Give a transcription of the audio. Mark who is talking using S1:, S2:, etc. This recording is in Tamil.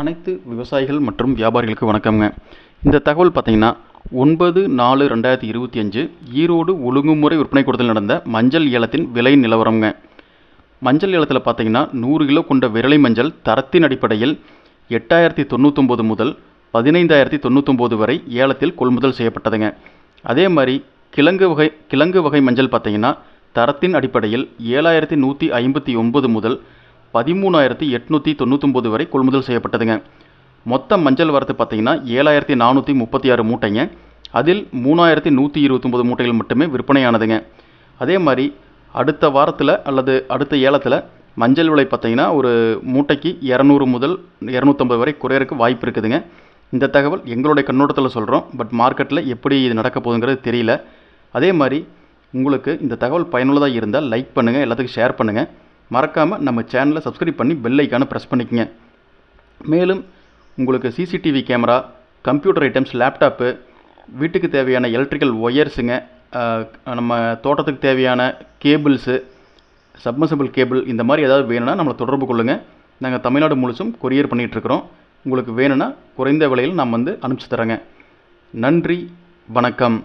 S1: அனைத்து விவசாயிகள் மற்றும் வியாபாரிகளுக்கு வணக்கம்ங்க. இந்த தகவல் பார்த்தீங்கன்னா ஒன்பது நாலு ரெண்டாயிரத்தி இருபத்தி அஞ்சு ஈரோடு ஒழுங்குமுறை விற்பனை கூடத்தில் நடந்த மஞ்சள் ஏலத்தின் விலை நிலவரம்ங்க. மஞ்சள் ஏலத்தில் பார்த்தீங்கன்னா நூறு கிலோ கொண்ட விரலை மஞ்சள் தரத்தின் அடிப்படையில் எட்டாயிரத்தி தொண்ணூற்றொம்பது முதல் பதினைந்தாயிரத்தி தொண்ணூற்றொம்பது வரை ஏலத்தில் கொள்முதல் செய்யப்பட்டதுங்க. அதே மாதிரி கிழங்கு வகை கிழங்கு வகை மஞ்சள் பார்த்தீங்கன்னா தரத்தின் அடிப்படையில் ஏழாயிரத்தி நூற்றி ஐம்பத்தி ஒன்பது முதல் பதிமூணாயிரத்தி எட்நூற்றி தொண்ணூத்தொம்பது வரை கொள்முதல் செய்யப்பட்டதுங்க. மொத்த மஞ்சள் வரத்து பார்த்தீங்கன்னா ஏழாயிரத்தி நானூற்றி முப்பத்தி ஆறு மூட்டைங்க. அதில் மூணாயிரத்தி நூற்றி இருபத்தொம்பது மூட்டைகள் மட்டுமே விற்பனையானதுங்க. அதே மாதிரி அடுத்த வாரத்தில் அல்லது அடுத்த ஏலத்தில் மஞ்சள் விலை பார்த்தீங்கன்னா ஒரு மூட்டைக்கு இரநூறு முதல் இரநூத்தம்பது வரை குறையறக்கு வாய்ப்பு இருக்குதுங்க. இந்த தகவல் எங்களுடைய கண்ணோட்டத்தில் சொல்கிறோம் பட் மார்க்கெட்டில் எப்படி இது நடக்க போகுதுங்கிறது தெரியல. அதே மாதிரி உங்களுக்கு இந்த தகவல் பயனுள்ளதாக இருந்தால் லைக் பண்ணுங்கள் எல்லாத்துக்கும் ஷேர் பண்ணுங்கள் மறக்காமல் நம்ம சேனலை சப்ஸ்கிரைப் பண்ணி பெல் ஐக்கானை ப்ரெஸ் பண்ணிக்கங்க. மேலும் உங்களுக்கு CCTV camera computer items laptop வீட்டுக்கு தேவையான எலக்ட்ரிக்கல் ஒயர்ஸுங்க நம்ம தோட்டத்துக்கு தேவையான கேபிள்ஸு சப்மசபிள் கேபிள் இந்த மாதிரி ஏதாவது வேணும்னா நம்மளை தொடர்பு கொள்ளுங்கள் நாங்கள் தமிழ்நாடு முழுசும் கொரியர் பண்ணிகிட்ருக்குறோம் உங்களுக்கு வேணும்னா குறைந்த விலையில் நாம் வந்து அனுப்பிச்சி தரேங்க. நன்றி வணக்கம்.